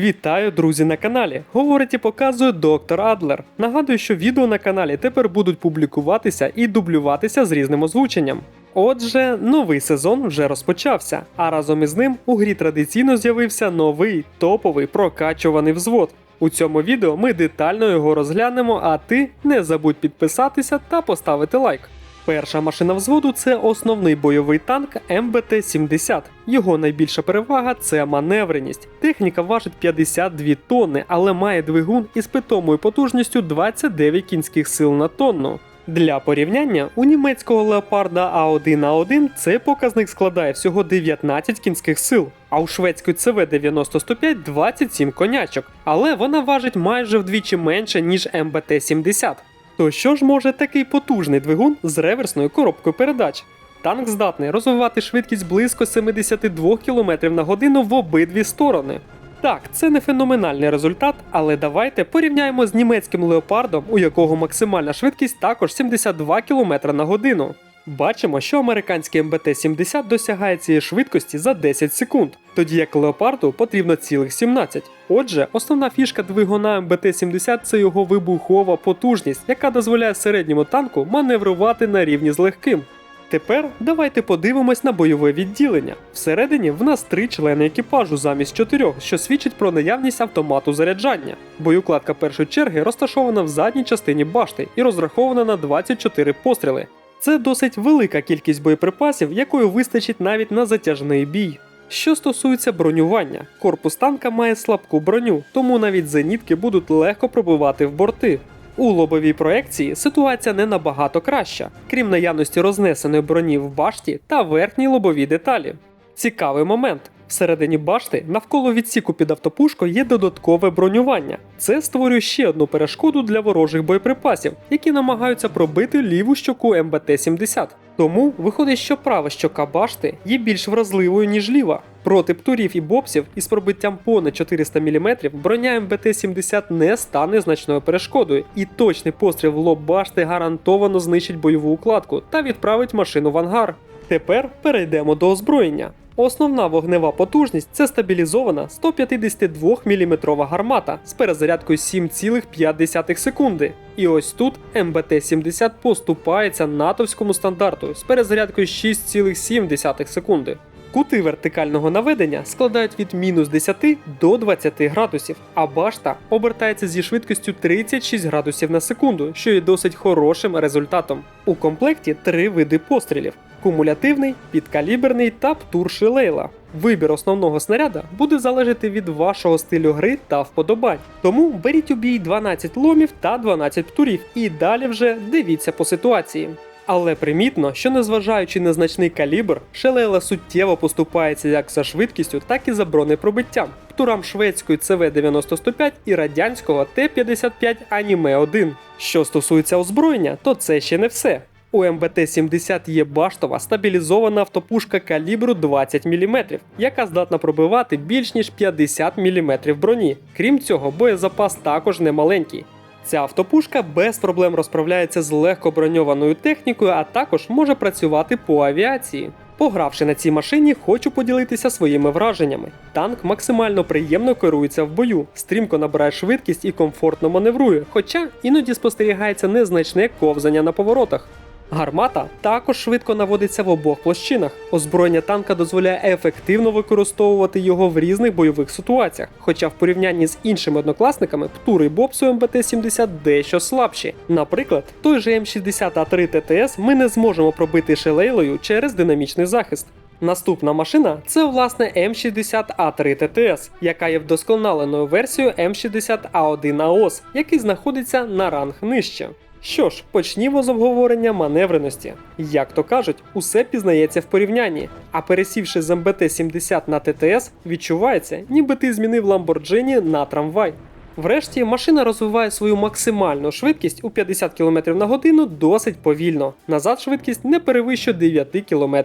Вітаю, друзі, на каналі. Говорить і показує доктор Адлер. Нагадую, що відео на каналі тепер будуть публікуватися і дублюватися з різним озвученням. Отже, новий сезон вже розпочався, а разом із ним у грі традиційно з'явився новий топовий прокачуваний взвод. У цьому відео ми детально його розглянемо, а ти не забудь підписатися та поставити лайк. Перша машина взводу це основний бойовий танк МБТ-70. Його найбільша перевага це маневреність. Техніка важить 52 тонни, але має двигун із питомою потужністю 29 кінських сил на тонну. Для порівняння у німецького леопарда А1А1 цей показник складає всього 19 кінських сил, а у шведської ЦВ-90-105 27 конячок, але вона важить майже вдвічі менше, ніж МБТ-70. То що ж може такий потужний двигун з реверсною коробкою передач? Танк здатний розвивати швидкість близько 72 км на годину в обидві сторони. Так, це не феноменальний результат, але давайте порівняємо з німецьким леопардом, у якого максимальна швидкість також 72 км на годину. Бачимо, що американський МБТ-70 досягає цієї швидкості за 10 секунд, тоді як леопарду потрібно цілих 17. Отже, основна фішка двигуна МБТ-70 це його вибухова потужність, яка дозволяє середньому танку маневрувати на рівні з легким. Тепер давайте подивимось на бойове відділення. Всередині в нас три члени екіпажу замість чотирьох, що свідчить про наявність автомату заряджання. Боюкладка першої черги розташована в задній частині башти і розрахована на 24 постріли. Це досить велика кількість боєприпасів, якої вистачить навіть на затяжний бій. Що стосується бронювання, корпус танка має слабку броню, тому навіть зенітки будуть легко пробивати в борти. У лобовій проекції ситуація не набагато краща, крім наявності рознесеної броні в башті та верхній лобовій деталі. Цікавий момент. Всередині башти навколо відсіку під автопушкою є додаткове бронювання. Це створює ще одну перешкоду для ворожих боєприпасів, які намагаються пробити ліву щоку МБТ-70. Тому виходить, що права щока башти є більш вразливою, ніж ліва. Проти птурів і бобсів із пробиттям понад 400 мм броня МБТ-70 не стане значною перешкодою, і точний постріл в лоб башти гарантовано знищить бойову укладку та відправить машину в ангар. Тепер перейдемо до озброєння. Основна вогнева потужність це стабілізована 152 мм гармата з перезарядкою 7,5 секунди. І ось тут МБТ-70 поступається натовському стандарту з перезарядкою 6,7 секунди. Кути вертикального наведення складають від мінус 10 до 20 градусів, а башта обертається зі швидкістю 36 градусів на секунду, що є досить хорошим результатом. У комплекті три види пострілів: кумулятивний, підкаліберний та птур Шилейла. Вибір основного снаряда буде залежати від вашого стилю гри та вподобань. Тому беріть у бій 12 ломів та 12 птурів і далі вже дивіться по ситуації. Але примітно, що незважаючи на значний калібр, Шелела суттєво поступається як за швидкістю, так і за бронепробиттям. Птурам шведської ЦВ-90-105 і радянського Т-55 Аніме 1. Що стосується озброєння, то це ще не все. У МБТ-70 є баштова стабілізована автопушка калібру 20 мм, яка здатна пробивати більш ніж 50 мм броні. Крім цього, боєзапас також немаленький. Ця автопушка без проблем розправляється з легко броньованою технікою, а також може працювати по авіації. Погравши на цій машині, хочу поділитися своїми враженнями. Танк максимально приємно керується в бою, стрімко набирає швидкість і комфортно маневрує, хоча іноді спостерігається незначне ковзання на поворотах. Гармата також швидко наводиться в обох площинах. Озброєння танка дозволяє ефективно використовувати його в різних бойових ситуаціях. Хоча в порівнянні з іншими однокласниками птури бобсу МБТ-70 дещо слабші. Наприклад, той же М60А3 ТТС ми не зможемо пробити шелейлою через динамічний захист. Наступна машина це власне М60А3 ТТС, яка є вдосконаленою версією М60А1 АОС, який знаходиться на ранг нижче. Що ж, почнімо з обговорення маневреності. Як то кажуть, усе пізнається в порівнянні, а пересівши з МБТ-70 на ТТС, відчувається, ніби ти змінив Ламборджині на трамвай. Врешті машина розвиває свою максимальну швидкість у 50 км на годину досить повільно. Назад швидкість не перевищує 9 км.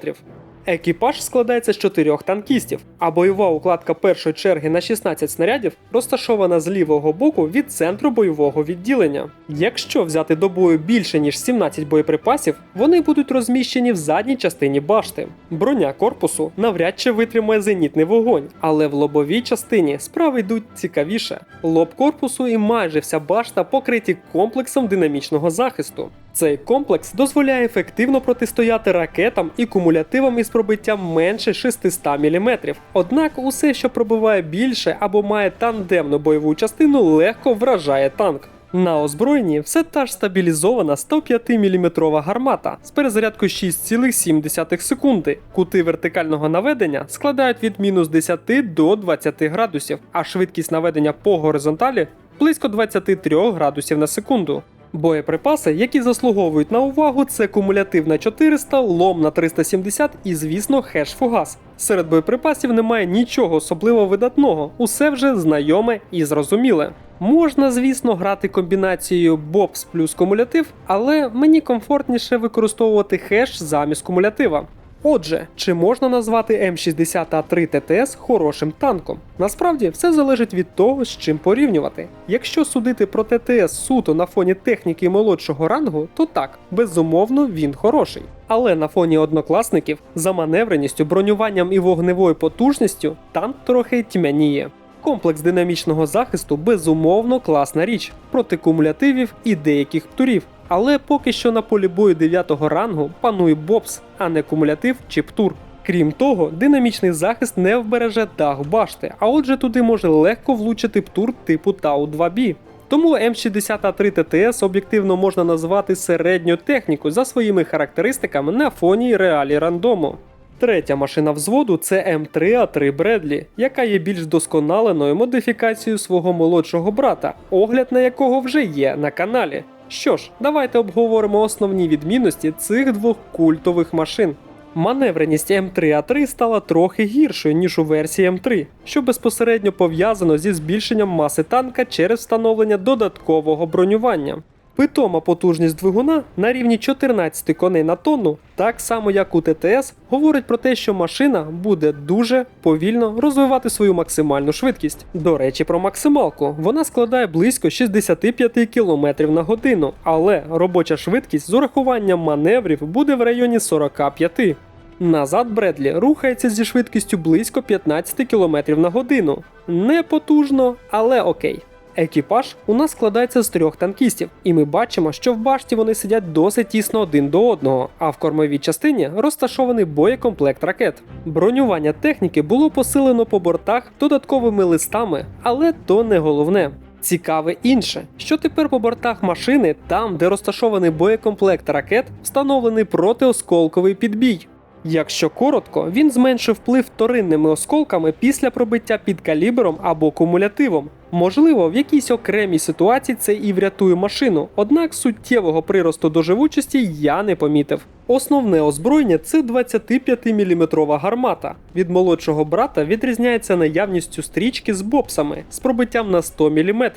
Екіпаж складається з чотирьох танкістів, а бойова укладка першої черги на 16 снарядів розташована з лівого боку від центру бойового відділення. Якщо взяти до бою більше ніж 17 боєприпасів, вони будуть розміщені в задній частині башти. Броня корпусу навряд чи витримає зенітний вогонь, але в лобовій частині справи йдуть цікавіше. Лоб корпусу і майже вся башта покриті комплексом динамічного захисту. Цей комплекс дозволяє ефективно протистояти ракетам і кумулятивам із пробиттям менше 600 мм. Однак усе, що пробиває більше або має тандемну бойову частину, легко вражає танк. На озброєнні все та ж стабілізована 105 мм гармата з перезарядкою 6,7 секунди. Кути вертикального наведення складають від мінус 10 до 20 градусів, а швидкість наведення по горизонталі близько 23 градусів на секунду. Боєприпаси, які заслуговують на увагу, це кумулятив на 400, лом на 370 і, звісно, хеш-фугас. Серед боєприпасів немає нічого особливо видатного, усе вже знайоме і зрозуміле. Можна, звісно, грати комбінацією бобс плюс кумулятив, але мені комфортніше використовувати хеш замість кумулятива. Отже, чи можна назвати М60А3 ТТС хорошим танком? Насправді все залежить від того, з чим порівнювати. Якщо судити про ТТС суто на фоні техніки молодшого рангу, то так, безумовно, він хороший. Але на фоні однокласників за маневреністю, бронюванням і вогневою потужністю танк трохи тьмяніє. Комплекс динамічного захисту безумовно класна річ проти кумулятивів і деяких птурів. Але поки що на полі бою 9-го рангу панує бобс, а не кумулятив чи птур. Крім того, динамічний захист не вбереже дах башти, а отже туди може легко влучити птур типу Тау 2B. Тому М63 ТТС об'єктивно можна назвати середньою технікою за своїми характеристиками на фоні реалі рандому. Третя машина взводу це М3А3 Бредлі, яка є більш досконаленою модифікацією свого молодшого брата, огляд на якого вже є на каналі. Що ж, давайте обговоримо основні відмінності цих двох культових машин. Маневреність М3А3 стала трохи гіршою, ніж у версії М3, що безпосередньо пов'язано зі збільшенням маси танка через встановлення додаткового бронювання. Питома потужність двигуна на рівні 14 коней на тонну, так само як у ТТС, говорить про те, що машина буде дуже повільно розвивати свою максимальну швидкість. До речі, про максималку вона складає близько 65 км на годину, але робоча швидкість з урахуванням маневрів буде в районі 45. Назад Бредлі рухається зі швидкістю близько 15 км на годину. Не потужно, але окей. Екіпаж у нас складається з трьох танкістів, і ми бачимо, що в башті вони сидять досить тісно один до одного, а в кормовій частині розташований боєкомплект ракет. Бронювання техніки було посилено по бортах додатковими листами, але то не головне. Цікаве інше, що тепер по бортах машини, там, де розташований боєкомплект ракет, встановлений протиосколковий підбій. Якщо коротко, він зменшив вплив вторинними осколками після пробиття під калібром або кумулятивом. Можливо, в якійсь окремій ситуації це і врятує машину, однак суттєвого приросту до живучості я не помітив. Основне озброєння це 25-мм гармата. Від молодшого брата відрізняється наявністю стрічки з бобсами з пробиттям на 100 мм.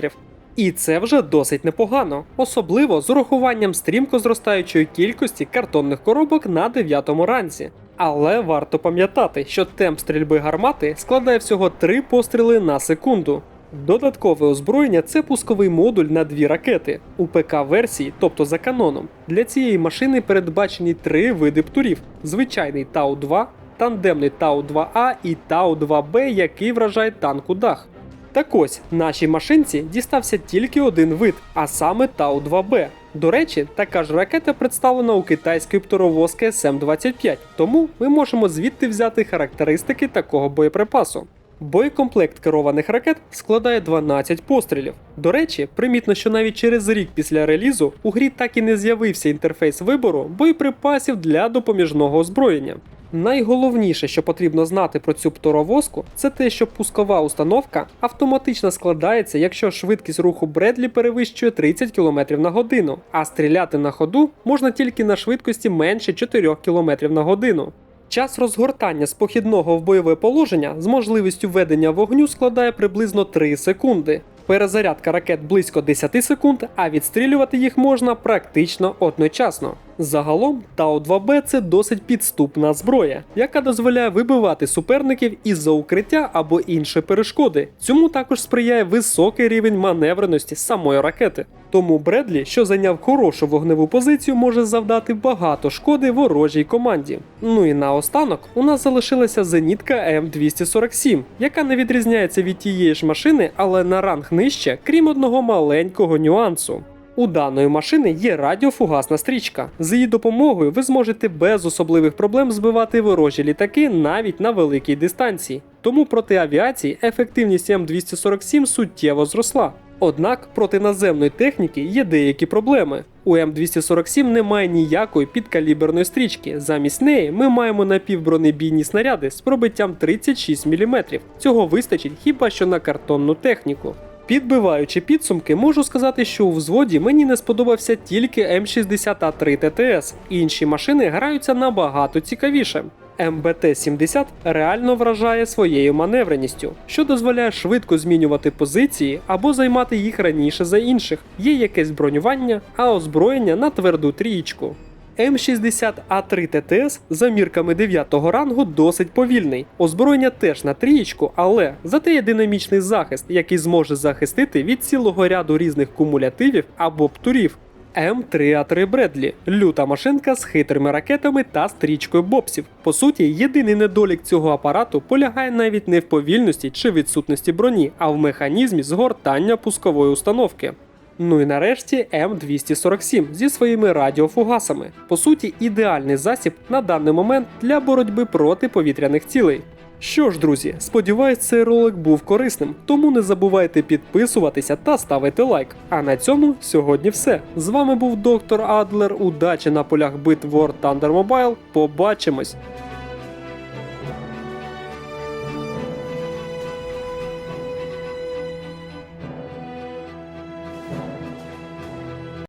І це вже досить непогано, особливо з урахуванням стрімко зростаючої кількості картонних коробок на 9 ранці. Але варто пам'ятати, що темп стрільби гармати складає всього 3 постріли на секунду. Додаткове озброєння це пусковий модуль на дві ракети у ПК-версії, тобто за каноном. Для цієї машини передбачені три види птурів: звичайний Тау-2, тандемний Тау-2А і Тау-2Б, який вражає танку дах. Так ось, нашій машинці дістався тільки один вид, а саме Тау-2Б. До речі, така ж ракета представлена у китайської птуровозки СМ-25, тому ми можемо звідти взяти характеристики такого боєприпасу. Боєкомплект керованих ракет складає 12 пострілів. До речі, примітно, що навіть через рік після релізу у грі так і не з'явився інтерфейс вибору боєприпасів для допоміжного озброєння. Найголовніше, що потрібно знати про цю птуровозку, це те, що пускова установка автоматично складається, якщо швидкість руху Бредлі перевищує 30 км на годину, а стріляти на ходу можна тільки на швидкості менше 4 км на годину. Час розгортання з похідного в бойове положення з можливістю ведення вогню складає приблизно 3 секунди. Перезарядка ракет близько 10 секунд, а відстрілювати їх можна практично одночасно. Загалом Тау-2Б це досить підступна зброя, яка дозволяє вибивати суперників із-за укриття або іншої перешкоди. Цьому також сприяє високий рівень маневреності самої ракети. Тому Бредлі, що зайняв хорошу вогневу позицію, може завдати багато шкоди ворожій команді. Ну і наостанок у нас залишилася зенітка М247, яка не відрізняється від тієї ж машини, але на ранг нижче, крім одного маленького нюансу. У даної машини є радіофугасна стрічка. З її допомогою ви зможете без особливих проблем збивати ворожі літаки навіть на великій дистанції. Тому проти авіації ефективність М247 суттєво зросла. Однак проти наземної техніки є деякі проблеми. У М247 немає ніякої підкаліберної стрічки. Замість неї ми маємо напівбронебійні снаряди з пробиттям 36 мм. Цього вистачить хіба що на картонну техніку. Підбиваючи підсумки, можу сказати, що у взводі мені не сподобався тільки М63 ТТС. Інші машини граються набагато цікавіше. МБТ-70 реально вражає своєю маневреністю, що дозволяє швидко змінювати позиції або займати їх раніше за інших. Є якесь бронювання, а озброєння на тверду трієчку. М60А3 ТТС за мірками 9 рангу досить повільний. Озброєння теж на трієчку, але зате є динамічний захист, який зможе захистити від цілого ряду різних кумулятивів або птурів. М3А3 Бредлі люта машинка з хитрими ракетами та стрічкою бобсів. По суті, єдиний недолік цього апарату полягає навіть не в повільності чи відсутності броні, а в механізмі згортання пускової установки. Ну і нарешті М247 зі своїми радіофугасами. По суті, ідеальний засіб на даний момент для боротьби проти повітряних цілей. Що ж, друзі, сподіваюсь, цей ролик був корисним, тому не забувайте підписуватися та ставити лайк. А на цьому сьогодні все. З вами був доктор Адлер. Удачі на полях бит War Thunder Mobile. Побачимось!